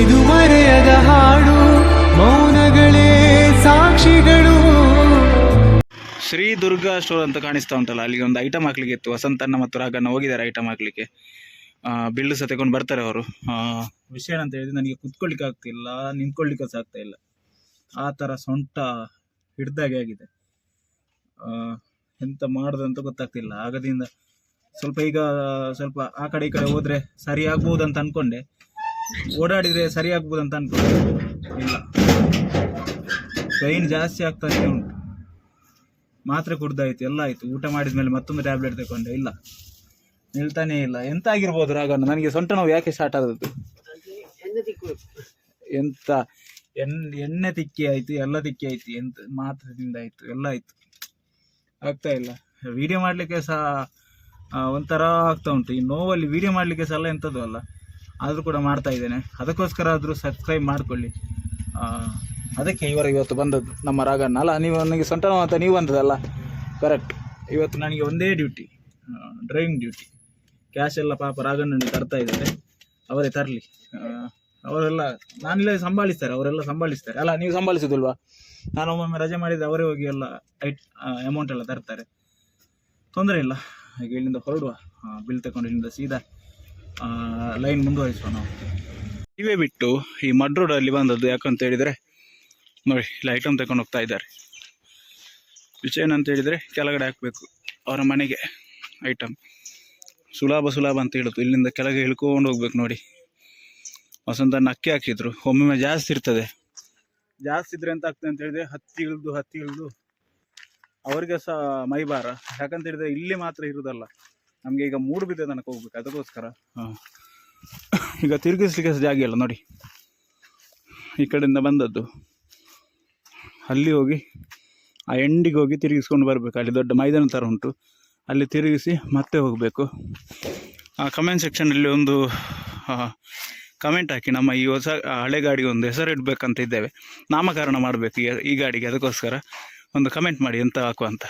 ಇದು ಮರೆಯದ ಹಾಡು, ಮೌನಗಳೇ ಸಾಕ್ಷಿಗಳು. ಶ್ರೀ ದುರ್ಗಾ ಸ್ಟೋರ್ ಅಂತ ಕಾಣಿಸ್ತಾ ಉಂಟಲ್ಲ, ಅಲ್ಲಿಗೆ ಒಂದು ಐಟಮ್ ಹಾಕ್ಲಿಕ್ಕೆ ಇತ್ತು. ವಸಂತಣ್ಣ ಮತ್ತು ರಾಗಣ್ಣ ಹೋಗಿದ್ದಾರೆ ಐಟಮ್ ಹಾಕ್ಲಿಕ್ಕೆ. ಬಿಲ್ಲು ಸಹ ತಗೊಂಡು ಬರ್ತಾರೆ ಅವರು. ವಿಷಯ ಅಂತ ಹೇಳಿದ್ರೆ ನನಗೆ ಕುತ್ಕೊಳ್ಳಿಕ್ಕೆ ಆಗ್ತಿಲ್ಲ ನಿಂತ್ಕೊಳ್ಳಿಕ್ಕೆ ಸಹ ಆಗ್ತಾ ಇಲ್ಲ. ಆ ಥರ ಸೊಂಟ ಹಿಡ್ದಾಗೆ ಆಗಿದೆ. ಎಂತ ಮಾಡೋದು ಅಂತ ಗೊತ್ತಾಗ್ತಿಲ್ಲ. ಆಗದಿಂದ ಸ್ವಲ್ಪ ಈಗ ಸ್ವಲ್ಪ ಆ ಕಡೆ ಈ ಕಡೆ ಹೋದ್ರೆ ಸರಿ ಆಗ್ಬೋದು ಅಂತ ಅನ್ಕೊಂಡೆ. ಓಡಾಡಿದ್ರೆ ಸರಿ ಅಂತ ಅನ್ಕೊಂಡೆ. ಇಲ್ಲ. ಪೈನ್ ಜಾಸ್ತಿ ಆಗ್ತಾನೆ ಉಂಟು. ಮಾತ್ರೆ ಕುಡ್ದಾಯ್ತು, ಎಲ್ಲ ಆಯ್ತು. ಊಟ ಮಾಡಿದ ಮೇಲೆ ಮತ್ತೊಂದು ಟ್ಯಾಬ್ಲೆಟ್ ತಗೊಂಡೆ ಇಲ್ಲ. ನಿಲ್ತಾನೇ ಇಲ್ಲ. ಎಂತ ಆಗಿರ್ಬೋದು ರಾಗಣ್ಣ ನನಗೆ ಸೊಂಟ ನೋವು ಯಾಕೆ ಸ್ಟಾರ್ಟ್ ಆದದ್ದು? ಎಂತ? ಎಣ್ ಎಣ್ಣೆ ತಿಕ್ಕಿ ಆಯ್ತು, ಎಲ್ಲ ತಿಕ್ಕಿ ಆಯ್ತು. ಎಂತ? ಮಾತ್ರದಿಂದ ಆಯ್ತು, ಎಲ್ಲ ಆಯ್ತು. ಆಗ್ತಾ ಇಲ್ಲ. ವಿಡಿಯೋ ಮಾಡ್ಲಿಕ್ಕೆ ಸಹ ಒಂಥರ ಆಗ್ತಾ ಉಂಟು. ಈ ನೋವಲ್ಲಿ ವಿಡಿಯೋ ಮಾಡ್ಲಿಕ್ಕೆ ಸಹ ಎಲ್ಲ ಎಂಥದ್ದು ಅಲ್ಲ. ಆದರೂ ಕೂಡ ಮಾಡ್ತಾ ಇದ್ದೇನೆ. ಅದಕ್ಕೋಸ್ಕರ ಆದರೂ ಸಬ್ಸ್ಕ್ರೈಬ್ ಮಾಡಿಕೊಳ್ಳಿ. ಅದಕ್ಕೆ ಇವರು ಇವತ್ತು ಬಂದದ್ದು ನಮ್ಮ ರಾಗಣ್ಣ. ಅಲ್ಲ, ನೀವು ನನಗೆ ಸೊಂಟ ಅಂತ ನೀವು ಬಂದದಲ್ಲ ಕರೆಕ್ಟ್ ಇವತ್ತು ನನಗೆ ಒಂದೇ ಡ್ಯೂಟಿ ಡ್ರೈವಿಂಗ್ ಡ್ಯೂಟಿ ಕ್ಯಾಶ್ ಎಲ್ಲ ಪಾಪ ರಾಗಣ್ಣನಿಗೆ ತರ್ತಾ ಇದ್ದಾರೆ. ಅವರೇ ತರಲಿ. ಅವರೆಲ್ಲ ನಾನಿಲ್ಲ ಸಂಭಾಳಿಸ್ತಾರೆ. ಅವರೆಲ್ಲ ಸಂಭಾಳಿಸ್ತಾರೆ. ಅಲ್ಲ, ನೀವು ಸಂಭಾಳಿಸೋದಿಲ್ವಾ? ನಾನು ಒಮ್ಮೊಮ್ಮೆ ರಜೆ ಮಾಡಿದ್ರೆ ಅವರೇ ಹೋಗಿ ಎಲ್ಲ ಐಟ್ ಅಮೌಂಟ್ ಎಲ್ಲ ತರ್ತಾರೆ. ತೊಂದರೆ ಇಲ್ಲ. ಹಾಗೆ ಇಲ್ಲಿಂದ ಹೊರಡುವ. ಬಿಲ್ ತಗೊಂಡು ಇಲ್ಲಿಂದ ಸೀದಾ ಲೈನ್ ಮುಂದುವರಿಸುವ ನಾವು. ಇವೇ ಬಿಟ್ಟು ಈ ಮಡ್ ರೋಡಲ್ಲಿ ಬಂದದ್ದು ಯಾಕಂತ ಹೇಳಿದರೆ, ನೋಡಿ, ಇಲ್ಲಿ ಐಟಮ್ ತಗೊಂಡು ಹೋಗ್ತಾ ಇದ್ದಾರೆ. ವಿಷಯ ಏನಂತ ಹೇಳಿದರೆ ಕೆಳಗಡೆ ಹಾಕಬೇಕು, ಅವರ ಮನೆಗೆ ಐಟಮ್ ಸುಲಭ ಸುಲಭ ಅಂತ ಹೇಳುದು, ಇಲ್ಲಿಂದ ಕೆಳಗೆ ಇಳ್ಕೊಂಡು ಹೋಗ್ಬೇಕು ನೋಡಿ. ವಸಂತ ಅಕ್ಕಿ ಹಾಕಿದ್ರು, ಒಮ್ಮೊಮ್ಮೆ ಜಾಸ್ತಿ ಇರ್ತದೆ. ಜಾಸ್ತಿ ಇದ್ರೆ ಎಂತ ಆಗ್ತದೆ ಅಂತ ಹೇಳಿದ್ರೆ, ಹತ್ತಿ ಇಳಿದು ಹತ್ತಿ ಇಳಿದು ಅವರಿಗೆ ಸಹ ಮೈಬಾರ ಯಾಕಂತ ಹೇಳಿದ್ರೆ ಇಲ್ಲಿ ಮಾತ್ರ ಇರುವುದಲ್ಲ ನಮಗೆ ಈಗ ಮೂಡು ಬಿದ್ದ ತನಕ ಹೋಗ್ಬೇಕು. ಅದಕ್ಕೋಸ್ಕರ. ಈಗ ತಿರುಗಿಸ್ಲಿಕ್ಕೆ ಜಾಗ ಇಲ್ಲ? ನೋಡಿ. ಈ ಕಡೆಯಿಂದ ಬಂದದ್ದು. ಅಲ್ಲಿ ಹೋಗಿ, ಆ ಎಂಡಿಗೆ ಹೋಗಿ ತಿರುಗಿಸ್ಕೊಂಡು ಬರಬೇಕು. ಅಲ್ಲಿ ದೊಡ್ಡ ಮೈದಾನ ಥರ ಉಂಟು. ಅಲ್ಲಿ ತಿರುಗಿಸಿ ಮತ್ತೆ ಹೋಗಬೇಕು. ಆ ಕಮೆಂಟ್ ಸೆಕ್ಷನಲ್ಲಿ ಒಂದು ಕಮೆಂಟ್ ಹಾಕಿ ನಮ್ಮ ಈ ಹೊಸ ಹಳೆ ಗಾಡಿಗೆ ಒಂದು ಹೆಸರು ಇಡಬೇಕಂತ ಇದ್ದೇವೆ. ನಾಮಕರಣ ಮಾಡಬೇಕು ಈ ಗಾಡಿಗೆ. ಅದಕ್ಕೋಸ್ಕರ ಒಂದು ಕಮೆಂಟ್ ಮಾಡಿ ಎಂತ ಹಾಕುವ ಅಂತ.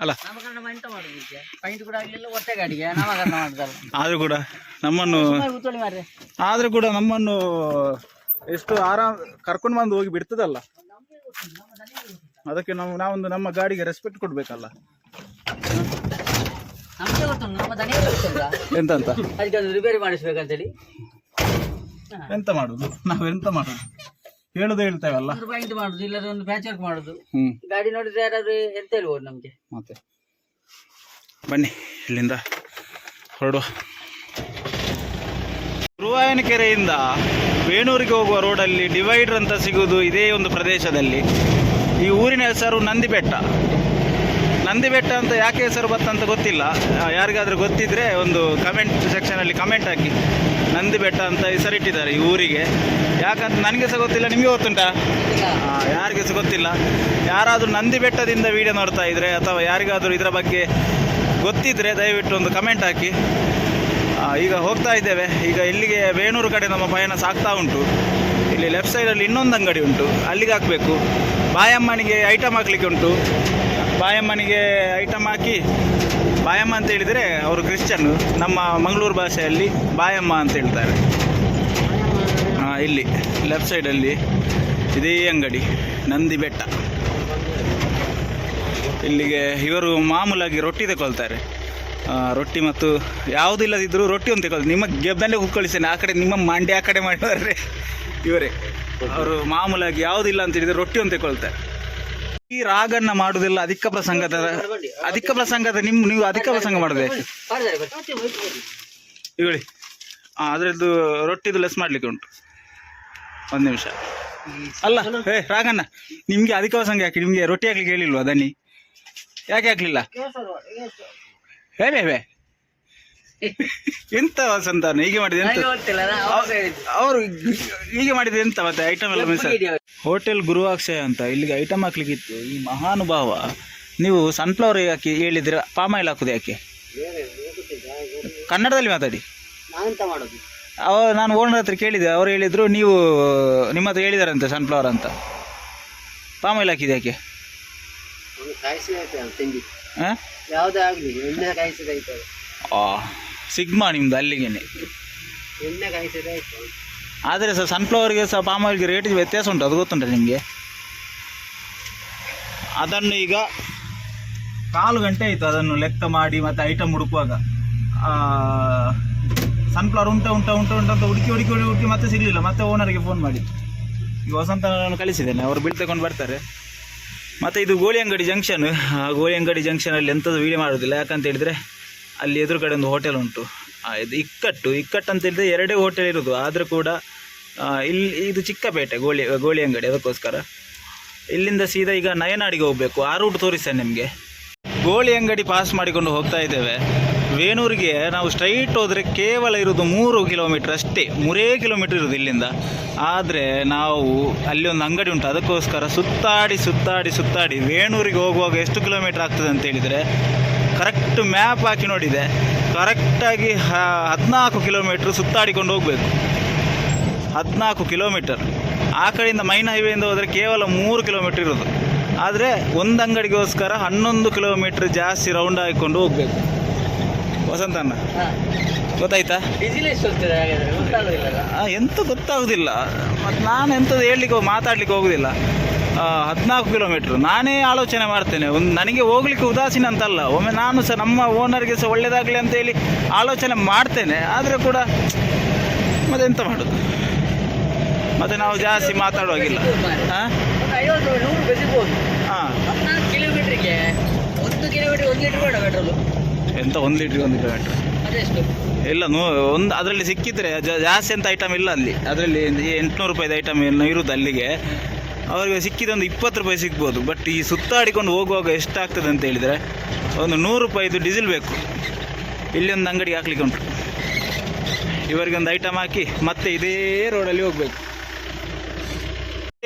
ಅಲ್ಲ. ಆದ್ರೂ ಎಂತ ಕೂಡ ನಮ್ಮನ್ನು ಆದ್ರೂ ಕೂಡ ನಮ್ಮನ್ನು ಎಷ್ಟು ಆರಾಮ್ ಕರ್ಕೊಂಡು ಬಂದು ಹೋಗಿ ಬಿಡ್ತದಲ್ಲ. ಅದಕ್ಕೆ ನಾವು ನಾವೊಂದು ನಮ್ಮ ಗಾಡಿಗೆ ರೆಸ್ಪೆಕ್ಟ್ ಕೊಡ್ಬೇಕಲ್ಲ. ಮಾಡಿಸ್ಬೇಕಂತೇಳಿ. ಎಂತ ಮಾಡುದು? ನಾವು ಎಂತ ಮಾಡುದು? ಹೇಳುದು ಹೇಳ್ತೇವಲ್ಲ? ಒಂದು ಪೈಂಟ್ ಮಾಡುದು ಇಲ್ಲದ್ರೆ ಒಂದು ಪ್ಯಾಚ್ ವರ್ಕ್ ಮಾಡುದು. ಹ್ಮ್. ಗಾಡಿ ನೋಡಿದ್ರೆ ಯಾರಾದ್ರೂ ಎಂತ ಹೇಳ್ಬೋದು ನಮ್ಗೆ. ಮತ್ತೆ? ಬನ್ನಿ ಇಲ್ಲಿಂದ ಹೊರಡುವ. ಗುರುವಾಯನಕೆರೆಯಿಂದ ವೇಣೂರಿಗೆ ಹೋಗುವ ರೋಡಲ್ಲಿ ಡಿವೈಡರ್ ಅಂತ ಸಿಗುವುದು ಇದೇ ಒಂದು ಪ್ರದೇಶದಲ್ಲಿ. ಈ ಊರಿನ ಹೆಸರು ನಂದಿಬೆಟ್ಟ. ನಂದಿಬೆಟ್ಟ ಅಂತ ಯಾಕೆ ಹೆಸರು ಬತ್ತಂತ ಗೊತ್ತಿಲ್ಲ. ಯಾರಿಗಾದರೂ ಯಾರಿಗಾದ್ರೂ ಗೊತ್ತಿದ್ರೆ ಒಂದು ಕಮೆಂಟ್ ಸೆಕ್ಷನಲ್ಲಿ ಕಮೆಂಟ್ ಹಾಕಿ. ನಂದಿಬೆಟ್ಟ ಅಂತ ಹೆಸರಿಟ್ಟಿದ್ದಾರೆ ಈ ಊರಿಗೆ. ಯಾಕಂತ ನನಗೆ ಸಹ ಗೊತ್ತಿಲ್ಲ ನಿಮಗೆ ಗೊತ್ತುಂಟ? ಯಾರಿಗೆ ಸಹ ಗೊತ್ತಿಲ್ಲ. ಯಾರಾದರೂ ನಂದಿ ಬೆಟ್ಟದಿಂದ ವಿಡಿಯೋ ನೋಡ್ತಾ ಇದ್ರೆ ಅಥವಾ ಯಾರಿಗಾದರೂ ಇದರ ಬಗ್ಗೆ ಗೊತ್ತಿದ್ರೆ ದಯವಿಟ್ಟು ಒಂದು ಕಮೆಂಟ್ ಹಾಕಿ. ಈಗ ಹೋಗ್ತಾ ಇದ್ದೇವೆ. ಈಗ ಇಲ್ಲಿಗೆ ಬೇಣೂರು ಕಡೆ ನಮ್ಮ ಪಯಣ ಸಾಗ್ತಾ ಉಂಟು. ಇಲ್ಲಿ ಲೆಫ್ಟ್ ಸೈಡಲ್ಲಿ ಇನ್ನೊಂದು ಅಂಗಡಿ ಉಂಟು. ಅಲ್ಲಿಗೆ ಹಾಕಬೇಕು. ಬಾಯಮ್ಮನಿಗೆ ಐಟಮ್ ಹಾಕ್ಲಿಕ್ಕೆ ಉಂಟು. ಬಾಯಮ್ಮನಿಗೆ ಐಟಮ್ ಹಾಕಿ ಬಾಯಮ್ಮ ಅಂತ ಹೇಳಿದರೆ ಅವರು ಕ್ರಿಶ್ಚಿಯನ್. ನಮ್ಮ ಮಂಗಳೂರು ಭಾಷೆಯಲ್ಲಿ ಬಾಯಮ್ಮ ಅಂತ ಹೇಳ್ತಾರೆ. ಹಾಂ ಇಲ್ಲಿ ಲೆಫ್ಟ್ ಸೈಡಲ್ಲಿ ಇದೇ ಅಂಗಡಿ, ನಂದಿ ಬೆಟ್ಟ. ಇಲ್ಲಿಗೆ ಇವರು ಮಾಮೂಲಾಗಿ ರೊಟ್ಟಿ ತಗೊಳ್ತಾರೆ. ರೊಟ್ಟಿ ಮತ್ತು ಯಾವುದಿಲ್ಲದಿದ್ದರೂ ರೊಟ್ಟಿ ಒಂದು ತಗೊಳ್ತಾರೆ. ನಿಮ್ಮ ಗೆಬ್ಬಲ್ಲೇ ಕುತ್ಕೊಳಿಸ್ತೇನೆ ಆ ಕಡೆ ನಿಮ್ಮ ಮಂಡ್ಯ, ಆ ಕಡೆ ಮಾಡಿದರೆ ಇವರೇ. ಅವರು ಮಾಮೂಲಾಗಿ ಯಾವುದಿಲ್ಲ ಅಂತ ಹೇಳಿದರೆ ರೊಟ್ಟಿ ಒಂದು ತಗೊಳ್ತಾರೆ. ಈ ರಾಗನ್ನ ಮಾಡುದಿಲ್ಲ ಅಧಿಕ ಪ್ರಸಂಗದ ಅಧಿಕ ಪ್ರಸಂಗದ ನಿಮ್ ನೀವು ಅಧಿಕ ಪ್ರಸಂಗ ಮಾಡುದೇ. ಹೇಳಿ ಹಾಂ ಅದರದ್ದು ರೊಟ್ಟಿದು ಲೆಸ್ ಮಾಡ್ಲಿಕ್ಕೆ ಉಂಟು. ಒಂದು ನಿಮಿಷ. ಅಲ್ಲ ಏ ರಾಗಣ್ಣ ನಿಮಗೆ ಅಧಿಕ ಪ್ರಸಂಗ ಯಾಕೆ? ನಿಮಗೆ ರೊಟ್ಟಿ ಹಾಕ್ಲಿಕ್ಕೆ ಹೇಳಿಲ್ವಾ ದನಿ? ಯಾಕೆ ಹಾಕ್ಲಿಲ್ಲ? ಹೇ ಬೇ ಬೇ ಎಂತ ಸಂತಾನ ಹೀಗೆ ಮಾಡಿದೆ ಎಂತ? ಗೊತ್ತಿಲ್ಲ ಅವರು ಹೀಗೆ ಮಾಡಿದ ಎಂತ ಮತ್ತೆ ಐಟಮ್ ಎಲ್ಲ ಮಿಸ್ ಹೋಟೆಲ್ ಗುರುವಾಕ್ಷಯ ಅಂತ ಇಲ್ಲಿಗೆ ಐಟಮ್ ಹಾಕ್ಲಿಕ್ಕಿತ್ತು. ಈ ಮಹಾನುಭಾವ ನೀವು ಸನ್ಫ್ಲವರ್ ಹಾಕಿ ಹೇಳಿದ್ರೆ ಪಾಮ್ ಆಯಿಲ್ ಹಾಕುದು ಯಾಕೆ? ಕನ್ನಡದಲ್ಲಿ ಮಾತಾಡಿ. ಅವ ನಾನು ಓನರ್ ಹತ್ರ ಕೇಳಿದೆ ಅವ್ರು ಹೇಳಿದ್ರು ನೀವು ನಿಮ್ಮ ಹತ್ರ ಹೇಳಿದಾರಂತೆ ಸನ್ಫ್ಲವರ್ ಅಂತ. ಪಾಮ್ ಆಯಿಲ್ ಹಾಕಿದೆ ಯಾಕೆ? ಹಾಂ? ಸಿಗ್ಮಾ ನಿಮ್ದು ಅಲ್ಲಿಗೆ ಆದರೆ ಸರ್ ಸನ್ಫ್ಲವರ್ಗೆ ಸಹ ಪಾಮ್ ಆಯಿಲ್ಗೆ ರೇಟ್ ವ್ಯತ್ಯಾಸ ಉಂಟು ಅದು ಗೊತ್ತುಂಟ ನಿಮಗೆ? ಅದನ್ನು ಈಗ ಕಾಲು ಗಂಟೆ ಆಯಿತು ಅದನ್ನು ಲೆಕ್ಕ ಮಾಡಿ ಮತ್ತು ಐಟಮ್ ಹುಡುಕುವಾಗ. ಸನ್ಫ್ಲವರ್ ಉಂಟ ಉಂಟ ಉಂಟ ಉಂಟ ಅಂತ ಹುಡುಕಿ ಹುಡುಕಿ ಹುಡುಕಿ ಹುಡುಕಿ ಮತ್ತೆ ಸಿಗಲಿಲ್ಲ ಮತ್ತೆ ಓನರ್ಗೆ ಫೋನ್ ಮಾಡಿ. ಈಗ ವಸಂತನನ್ನು ಕಳಿಸಿದ್ದೇನೆ ಅವರು ಬಿಲ್ ತಗೊಂಡು ಬರ್ತಾರೆ. ಮತ್ತು ಇದು ಗೋಳಿ ಅಂಗಡಿ ಜಂಕ್ಷನ್ ಗೋಳಿ ಅಂಗಡಿ ಜಂಕ್ಷನಲ್ಲಿ ಎಂಥದ್ದು ವೀಡಿಯೋ ಮಾಡೋದಿಲ್ಲ ಯಾಕಂತ ಹೇಳಿದರೆ ಅಲ್ಲಿ ಎದುರುಗಡೆ ಒಂದು ಹೋಟೆಲ್ ಉಂಟು. ಇದು ಇಕ್ಕಟ್ಟು ಇಕ್ಕಟ್ಟು ಅಂತ ಹೇಳಿದ್ರೆ ಎರಡೇ ಹೋಟೆಲ್ ಇರೋದು. ಆದರೂ ಕೂಡ ಇಲ್ಲಿ ಇದು ಚಿಕ್ಕಪೇಟೆ, ಗೋಳಿ ಗೋಳಿ ಅಂಗಡಿ ಅದಕ್ಕೋಸ್ಕರ. ಇಲ್ಲಿಂದ ಸೀದಾ ಈಗ ನಯನಾಡಿಗೆ ಹೋಗಬೇಕು. ಆ ರೂಟ್ ತೋರಿಸ್ತೇನೆ ನಿಮಗೆ. ಗೋಳಿ ಅಂಗಡಿ ಪಾಸ್ ಮಾಡಿಕೊಂಡು ಹೋಗ್ತಾ ಇದ್ದೇವೆ. ವೇಣೂರಿಗೆ ನಾವು ಸ್ಟ್ರೈಟ್ ಹೋದರೆ ಕೇವಲ ಇರೋದು ಮೂರು ಕಿಲೋಮೀಟ್ರ್ ಅಷ್ಟೇ. ಮೂರೇ ಕಿಲೋಮೀಟ್ರ್ ಇರೋದು ಇಲ್ಲಿಂದ. ಆದರೆ ನಾವು ಅಲ್ಲಿ ಒಂದು ಅಂಗಡಿ ಉಂಟು. ಅದಕ್ಕೋಸ್ಕರ ಸುತ್ತಾಡಿ ಸುತ್ತಾಡಿ ಸುತ್ತಾಡಿ ವೇಣೂರಿಗೆ ಹೋಗುವಾಗ ಎಷ್ಟು ಕಿಲೋಮೀಟ್ರ್ ಆಗ್ತದೆ ಅಂತ ಹೇಳಿದರೆ ಕರೆಕ್ಟ್ ಮ್ಯಾಪ್ ಹಾಕಿ ನೋಡಿದೆ. ಕರೆಕ್ಟಾಗಿ ಹದಿನಾಲ್ಕು ಕಿಲೋಮೀಟ್ರ್ ಸುತ್ತಾಡಿಕೊಂಡು ಹೋಗಬೇಕು. ಹದಿನಾಲ್ಕು ಕಿಲೋಮೀಟರ್. ಆ ಕಡೆಯಿಂದ ಮೈನ್ ಹೈವೇಯಿಂದ ಹೋದರೆ ಕೇವಲ ಮೂರು ಕಿಲೋಮೀಟ್ರ್ ಇರೋದು. ಆದರೆ ಒಂದು ಅಂಗಡಿಗೋಸ್ಕರ ಹನ್ನೊಂದು ಕಿಲೋಮೀಟ್ರ್ ಜಾಸ್ತಿ ರೌಂಡ್ ಹಾಕಿಕೊಂಡು ಹೋಗಬೇಕು. ವಸಂತಣ್ಣ ಗೊತ್ತಾಯ್ತಾ? ಎಂತ ಗೊತ್ತಾಗೋದಿಲ್ಲ. ಮತ್ತು ನಾನು ಎಂಥದ್ದು ಹೇಳಲಿಕ್ಕೆ ಮಾತಾಡ್ಲಿಕ್ಕೆ ಹೋಗೋದಿಲ್ಲ. ಹದಿನಾಲ್ಕು ಕಿಲೋಮೀಟ್ರ್ ನಾನೇ ಆಲೋಚನೆ ಮಾಡ್ತೇನೆ. ಒಂದು ನನಗೆ ಹೋಗ್ಲಿಕ್ಕೆ ಉದಾಸೀನ ಅಂತಲ್ಲ. ಒಮ್ಮೆ ನಾನು ಸಹ ನಮ್ಮ ಓನರ್ಗೆ ಸಹ ಒಳ್ಳೇದಾಗಲಿ ಅಂತೇಳಿ ಆಲೋಚನೆ ಮಾಡ್ತೇನೆ. ಆದರೆ ಕೂಡ ಮತ್ತೆ ಎಂತ ಮಾಡೋದು? ಮತ್ತೆ ನಾವು ಜಾಸ್ತಿ ಮಾತಾಡುವಾಗಿಲ್ಲ. ಹಾಂ ಒಂದು ಎಂತ ಒಂದು ಲೀಟ್ರಿಗೆ ಒಂದು ಕಿಲೋಮೀಟ್ರ್ ಇಲ್ಲ, ನೂ, ಒಂದು ಅದರಲ್ಲಿ ಸಿಕ್ಕಿದ್ರೆ ಜಾಸ್ತಿ ಅಂತ ಐಟಮ್ ಇಲ್ಲ ಅಲ್ಲಿ. ಅದರಲ್ಲಿ ಎಂಟುನೂರು ರೂಪಾಯಿದ ಐಟಮ್ ಏನು ಇರುವುದು ಅಲ್ಲಿಗೆ. ಅವರಿಗೆ ಸಿಕ್ಕಿದೊಂದು ಇಪ್ಪತ್ತು ರೂಪಾಯಿ ಸಿಗ್ಬೋದು. ಬಟ್ ಈ ಸುತ್ತಾಡಿಕೊಂಡು ಹೋಗುವಾಗ ಎಷ್ಟಾಗ್ತದೆ ಅಂತ ಹೇಳಿದರೆ, ಒಂದು ನೂರು ರೂಪಾಯಿದು ಡೀಸೆಲ್ ಬೇಕು. ಇಲ್ಲಿ ಒಂದು ಅಂಗಡಿ ಹಾಕ್ಲಿಕ್ಕೆ ಉಂಟು. ಇವರಿಗೆ ಒಂದು ಐಟಮ್ ಹಾಕಿ ಮತ್ತೆ ಇದೇ ರೋಡಲ್ಲಿ ಹೋಗಬೇಕು.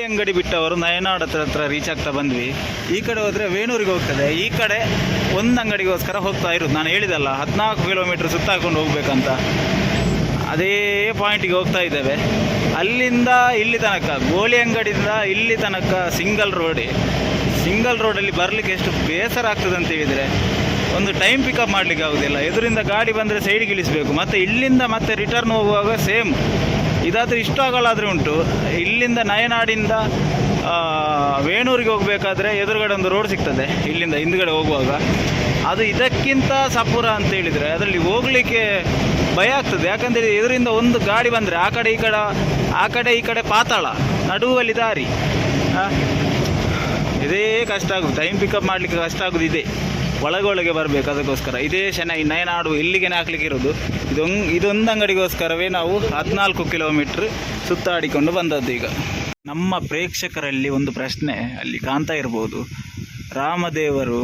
ಅಂಗಡಿ ಬಿಟ್ಟವರು ನಯನಾಡ್ ಹತ್ರ ಹತ್ರ ರೀಚ್ ಆಗ್ತಾ ಬಂದ್ವಿ. ಈ ಕಡೆ ಹೋದರೆ ವೇಣೂರಿಗೆ ಹೋಗ್ತದೆ. ಈ ಕಡೆ ಒಂದು ಅಂಗಡಿಗೋಸ್ಕರ ಹೋಗ್ತಾ ಇರೋದು. ನಾನು ಹೇಳಿದಲ್ಲ, ಹದಿನಾಲ್ಕು ಕಿಲೋಮೀಟ್ರ್ ಸುತ್ತಾಕೊಂಡು ಹೋಗ್ಬೇಕಂತ. ಅದೇ ಪಾಯಿಂಟಿಗೆ ಹೋಗ್ತಾ ಇದ್ದೇವೆ. ಅಲ್ಲಿಂದ ಇಲ್ಲಿ ತನಕ ಗೋಳಿ ಅಂಗಡಿಯಿಂದ ಇಲ್ಲಿ ತನಕ ಸಿಂಗಲ್ ರೋಡಿ ಸಿಂಗಲ್ ರೋಡಲ್ಲಿ ಬರಲಿಕ್ಕೆ ಎಷ್ಟು ಬೇಸರ ಆಗ್ತದೆ ಅಂತ ಹೇಳಿದರೆ, ಒಂದು ಟೈಮ್ ಪಿಕಪ್ ಮಾಡಲಿಕ್ಕೆ ಆಗೋದಿಲ್ಲ. ಎದುರಿಂದ ಗಾಡಿ ಬಂದರೆ ಸೈಡಿಗೆ ಇಳಿಸಬೇಕು. ಮತ್ತು ಇಲ್ಲಿಂದ ಮತ್ತೆ ರಿಟರ್ನ್ ಹೋಗುವಾಗ ಸೇಮ್ ಇದಾದರೂ ಇಷ್ಟು ಆಗಲಾದರೆ ಉಂಟು. ಇಲ್ಲಿಂದ ನಯನಾಡಿಂದ ವೇಣೂರಿಗೆ ಹೋಗಬೇಕಾದ್ರೆ ಎದುರುಗಡೆ ಒಂದು ರೋಡ್ ಸಿಗ್ತದೆ, ಇಲ್ಲಿಂದ ಹಿಂದ್ಗಡೆ ಹೋಗುವಾಗ. ಅದು ಇದಕ್ಕಿಂತ ಸಪುರ ಅಂತ ಹೇಳಿದರೆ ಅದರಲ್ಲಿ ಹೋಗಲಿಕ್ಕೆ ಭಯ ಆಗ್ತದೆ. ಯಾಕಂದರೆ ಇದರಿಂದ ಒಂದು ಗಾಡಿ ಬಂದರೆ ಆ ಕಡೆ ಈ ಕಡೆ, ಆ ಕಡೆ ಈ ಕಡೆ ಪಾತಾಳ, ನಡುವಲ್ಲಿ ದಾರಿ. ಇದೇ ಕಷ್ಟ ಆಗುದು ಟೈಮ್ ಪಿಕಪ್ ಮಾಡಲಿಕ್ಕೆ ಕಷ್ಟ ಆಗೋದು ಇದೆ. ಒಳಗೊಳಗೆ ಬರಬೇಕು ಅದಕ್ಕೋಸ್ಕರ. ಇದೇ ಚೆನ್ನೈ ನಯನಾಡು ಇಲ್ಲಿಗೆ ಹಾಕ್ಲಿಕ್ಕೆ ಇರೋದು. ಇದೊಂದು ಇದೊಂದು ಅಂಗಡಿಗೋಸ್ಕರವೇ ನಾವು ಹದಿನಾಲ್ಕು ಕಿಲೋಮೀಟ್ರ್ ಸುತ್ತಾಡಿಕೊಂಡು ಬಂದದ್ದು ಈಗ. ನಮ್ಮ ಪ್ರೇಕ್ಷಕರಲ್ಲಿ ಒಂದು ಪ್ರಶ್ನೆ ಅಲ್ಲಿ ಕಾಣ್ತಾ ಇರ್ಬೋದು. ರಾಮದೇವರು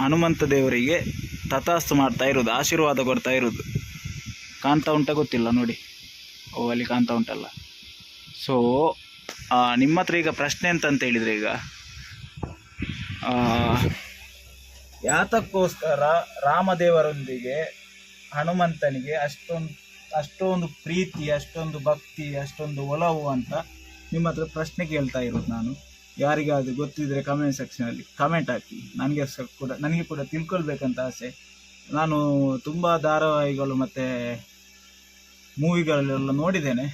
ಹನುಮಂತ ದೇವರಿಗೆ ತಥಾಸ್ತು ಮಾಡ್ತಾ ಇರೋದು, ಆಶೀರ್ವಾದ ಕೊಡ್ತಾ ಇರೋದು. ಕಾಣ್ತಾ ಉಂಟ ಗೊತ್ತಿಲ್ಲ ನೋಡಿ. ಓ, ಅಲ್ಲಿ ಕಾಣ್ತಾ ಉಂಟಲ್ಲ. ಸೊ ನಿಮ್ಮ ಹತ್ರ ಈಗ ಪ್ರಶ್ನೆ ಅಂತ ಹೇಳಿದರೆ ಈಗ? ಯಾತಕ್ಕೋಸ್ಕರ ರಾಮದೇವರೊಂದಿಗೆ ಹನುಮಂತನಿಗೆ ಅಷ್ಟೊಂದು ಅಷ್ಟೊಂದು ಪ್ರೀತಿ, ಅಷ್ಟೊಂದು ಭಕ್ತಿ, ಅಷ್ಟೊಂದು ಒಲವು ಅಂತ ನಿಮ್ಮ ಹತ್ರ ಪ್ರಶ್ನೆ ಕೇಳ್ತಾ ಇರೋದು ನಾನು. ಯಾರಿಗಾದರೂ ಗೊತ್ತಿದ್ರೆ ಕಮೆಂಟ್ ಸೆಕ್ಷನಲ್ಲಿ ಕಮೆಂಟ್ ಹಾಕಿ. ನನಗೆ ಸಹ ಕೂಡ, ನನಗೆ ಕೂಡ ತಿಳ್ಕೊಳ್ಬೇಕಂತ ಆಸೆ. ನಾನು ತುಂಬ ಧಾರಾವಾಹಿಗಳು ಮತ್ತು ಮೂವಿಗಳಲ್ಲೆಲ್ಲ ನೋಡಿದ್ದೇನೆ.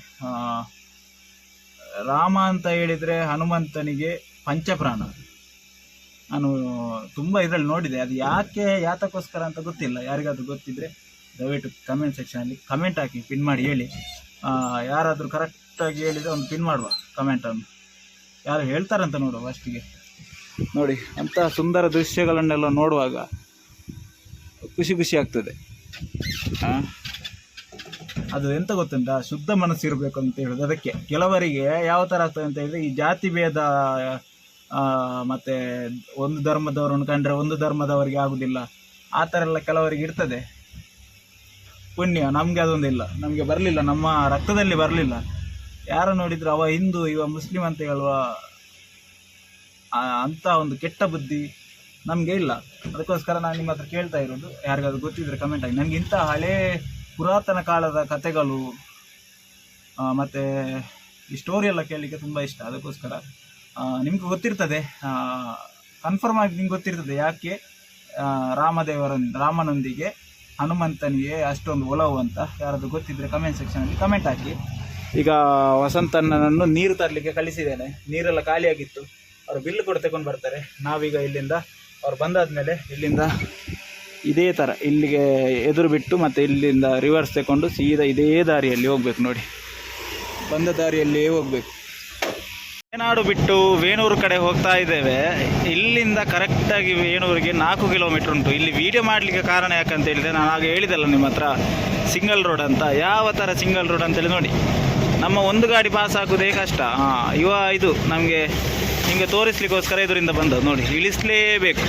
ರಾಮ ಅಂತ ಹೇಳಿದರೆ ಹನುಮಂತನಿಗೆ ಪಂಚಪ್ರಾಣ. ನಾನು ತುಂಬ ಇದರಲ್ಲಿ ನೋಡಿದೆ. ಅದು ಯಾಕೆ ಯಾತಕ್ಕೋಸ್ಕರ ಅಂತ ಗೊತ್ತಿಲ್ಲ. ಯಾರಿಗಾದರೂ ಗೊತ್ತಿದ್ದರೆ ದಯವಿಟ್ಟು ಕಮೆಂಟ್ ಸೆಕ್ಷನಲ್ಲಿ ಕಮೆಂಟ್ ಹಾಕಿ ಪಿನ್ ಮಾಡಿ ಹೇಳಿ. ಯಾರಾದರೂ ಯಾರಾದರೂ ಕರೆಕ್ಟಾಗಿ ಹೇಳಿದರೆ ಒಂದು ಪಿನ್ ಮಾಡುವ ಕಮೆಂಟನ್ನು ಯಾರು ಹೇಳ್ತಾರಂತ ನೋಡುವ ಫಸ್ಟಿಗೆ ನೋಡಿ ಅಂತಹ ಸುಂದರ ದೃಶ್ಯಗಳನ್ನೆಲ್ಲ ನೋಡುವಾಗ ಖುಷಿ ಖುಷಿ ಆಗ್ತದೆ. ಆ? ಅದು ಎಂತ ಗೊತ್ತುಂಟಾ? ಶುದ್ಧ ಮನಸ್ಸು ಇರಬೇಕು ಅಂತ ಹೇಳೋದು ಅದಕ್ಕೆ. ಕೆಲವರಿಗೆ ಯಾವ ಥರ ಆಗ್ತದೆ ಅಂತ ಹೇಳಿದರೆ ಈ ಜಾತಿ ಭೇದ ಮತ್ತು ಒಂದು ಧರ್ಮದವರನ್ನು ಕಂಡ್ರೆ ಒಂದು ಧರ್ಮದವರಿಗೆ ಆಗುದಿಲ್ಲ. ಆ ಥರ ಎಲ್ಲ ಕೆಲವರಿಗೆ ಇರ್ತದೆ. ಪುಣ್ಯ, ನಮಗೆ ಅದೊಂದಿಲ್ಲ. ನಮಗೆ ಬರಲಿಲ್ಲ, ನಮ್ಮ ರಕ್ತದಲ್ಲಿ ಬರಲಿಲ್ಲ. ಯಾರು ನೋಡಿದ್ರು, ಅವ ಹಿಂದೂ, ಇವ ಮುಸ್ಲಿಂ ಅಂತ ಹೇಳುವ ಅಂತ ಒಂದು ಕೆಟ್ಟ ಬುದ್ಧಿ ನಮಗೆ ಇಲ್ಲ. ಅದಕ್ಕೋಸ್ಕರ ನಾನು ನಿಮ್ಮ ಹತ್ರ ಕೇಳ್ತಾ ಇರೋದು, ಯಾರಿಗಾದ್ರೂ ಗೊತ್ತಿದ್ರೆ ಕಮೆಂಟ್ ಆಗಿ ನನಗೆ ಇಂಥ ಹಳೇ ಪುರಾತನ ಕಾಲದ ಕಥೆಗಳು ಮತ್ತು ಈ ಸ್ಟೋರಿ ಎಲ್ಲ ಕೇಳಲಿಕ್ಕೆ ತುಂಬ ಇಷ್ಟ. ಅದಕ್ಕೋಸ್ಕರ ನಿಮ್ಗೆ ಗೊತ್ತಿರ್ತದೆ ಕನ್ಫರ್ಮ್ ಆಗಿ ನಿಮ್ಗೆ ಗೊತ್ತಿರ್ತದೆ ಯಾಕೆ ರಾಮದೇವರ ರಾಮನೊಂದಿಗೆ ಹನುಮಂತನಿಗೆ ಅಷ್ಟೊಂದು ಒಲವು ಅಂತ. ಯಾರಾದರೂ ಗೊತ್ತಿದ್ರೆ ಕಮೆಂಟ್ ಸೆಕ್ಷನಲ್ಲಿ ಕಮೆಂಟ್ ಹಾಕಿ. ಈಗ ವಸಂತಣ್ಣನನ್ನು ನೀರು ತರಲಿಕ್ಕೆ ಕಳಿಸಿದ್ದೇನೆ. ನೀರೆಲ್ಲ ಖಾಲಿಯಾಗಿತ್ತು. ಅವರು ಬಿಲ್ ಕೂಡ ತಗೊಂಡು ಬರ್ತಾರೆ. ನಾವೀಗ ಇಲ್ಲಿಂದ ಅವ್ರು ಬಂದಾದ್ಮೇಲೆ ಇಲ್ಲಿಂದ ಇದೇ ಥರ ಇಲ್ಲಿಗೆ ಎದುರು ಬಿಟ್ಟು ಮತ್ತು ಇಲ್ಲಿಂದ ರಿವರ್ಸ್ ತಗೊಂಡು ಸೀದಾ ಇದೇ ದಾರಿಯಲ್ಲಿ ಹೋಗ್ಬೇಕು ನೋಡಿ. ಬಂದ ದಾರಿಯಲ್ಲಿಯೇ ಹೋಗ್ಬೇಕು. ವೇನಾಡು ಬಿಟ್ಟು ವೇಣೂರು ಕಡೆ ಹೋಗ್ತಾ ಇದ್ದೇವೆ. ಇಲ್ಲಿಂದ ಕರೆಕ್ಟಾಗಿ ವೇಣೂರಿಗೆ ನಾಲ್ಕು ಕಿಲೋಮೀಟ್ರ್ ಉಂಟು. ಇಲ್ಲಿ ವೀಡಿಯೋ ಮಾಡಲಿಕ್ಕೆ ಕಾರಣ ಯಾಕಂತ ಹೇಳಿದರೆ ನಾನು ಆಗ ಹೇಳಿದಲ್ಲ ನಿಮ್ಮ ಹತ್ರ. ಸಿಂಗಲ್ ರೋಡ್ ಅಂತ. ಯಾವ ಥರ ಸಿಂಗಲ್ ರೋಡ್ ಅಂತೇಳಿ ನೋಡಿ. ನಮ್ಮ ಒಂದು ಗಾಡಿ ಪಾಸ್ ಆಗೋದೇ ಕಷ್ಟ. ಹಾಂ ಇವ ಇದು ನಮಗೆ ನಿಮಗೆ ತೋರಿಸ್ಲಿಕ್ಕೋಸ್ಕರ ಇದರಿಂದ ಬಂದದ್ದು. ನೋಡಿ, ಇಳಿಸ್ಲೇಬೇಕು.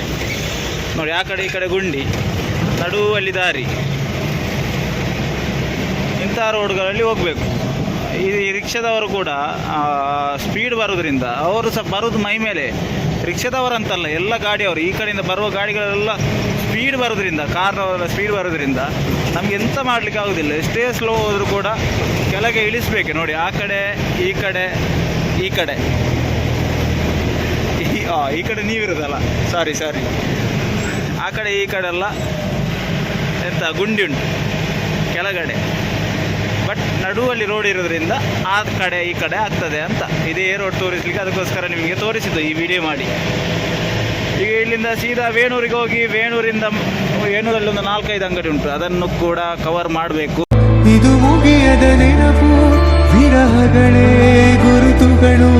ನೋಡಿ, ಆ ಕಡೆ ಈ ಕಡೆ ಗುಂಡಿ, ನಡುವಲ್ಲಿ ದಾರಿ. ಇಂಥ ರೋಡ್ಗಳಲ್ಲಿ ಹೋಗಬೇಕು. ಈ ರಿಕ್ಷಾದವರು ಕೂಡ ಸ್ಪೀಡ್ ಬರೋದ್ರಿಂದ ಅವರು ಸಹ ಬರೋದು ಮೈ ಮೇಲೆ. ರಿಕ್ಷಾದವರಂತಲ್ಲ, ಎಲ್ಲ ಗಾಡಿಯವರು. ಈ ಕಡೆಯಿಂದ ಬರುವ ಗಾಡಿಗಳೆಲ್ಲ ಸ್ಪೀಡ್ ಬರೋದ್ರಿಂದ, ಕಾರ್ನವರ ಸ್ಪೀಡ್ ಬರೋದ್ರಿಂದ ನಮ್ಗೆ ಎಂತ ಮಾಡ್ಲಿಕ್ಕೆ ಆಗೋದಿಲ್ಲ. ಎಷ್ಟೇ ಸ್ಲೋ ಹೋದರೂ ಕೂಡ ಕೆಳಗೆ ಇಳಿಸ್ಬೇಕು. ನೋಡಿ, ಆ ಕಡೆ, ಈ ಕಡೆ ಈ ಕಡೆ. ಈ ಕಡೆ ನೀವಿರೋದಲ್ಲ. ಸಾರಿ ಸಾರಿ ಆ ಕಡೆ, ಈ ಕಡೆ ಎಲ್ಲ ಎಂತ ಗುಂಡಿ ಉಂಟು ಕೆಳಗಡೆ. ಬಟ್ ನಡುವಲ್ಲಿ ರೋಡ್ ಇರೋದ್ರಿಂದ ಆ ಕಡೆ, ಈ ಕಡೆ ಆಗ್ತದೆ ಅಂತ. ಇದೇ ರೋಡ್ ತೋರಿಸ್ಲಿಕ್ಕೆ ಅದಕ್ಕೋಸ್ಕರ ನಿಮಗೆ ತೋರಿಸಿದ್ದು ಈ ವಿಡಿಯೋ ಮಾಡಿ. ಈಗ ಇಲ್ಲಿಂದ ಸೀದಾ ವೇಣೂರಿಗೆ ಹೋಗಿ ವೇಣೂರಿಂದ ವೇಣೂರಲ್ಲಿ ಒಂದು ನಾಲ್ಕೈದು ಅಂಗಡಿ ಉಂಟು. ಅದನ್ನು ಕೂಡ ಕವರ್ ಮಾಡಬೇಕು. ಇದು ಮುಗಿಯದ ನೆನಪು, ವಿರಹಗಳೇ ಗುರುತುಗಳು.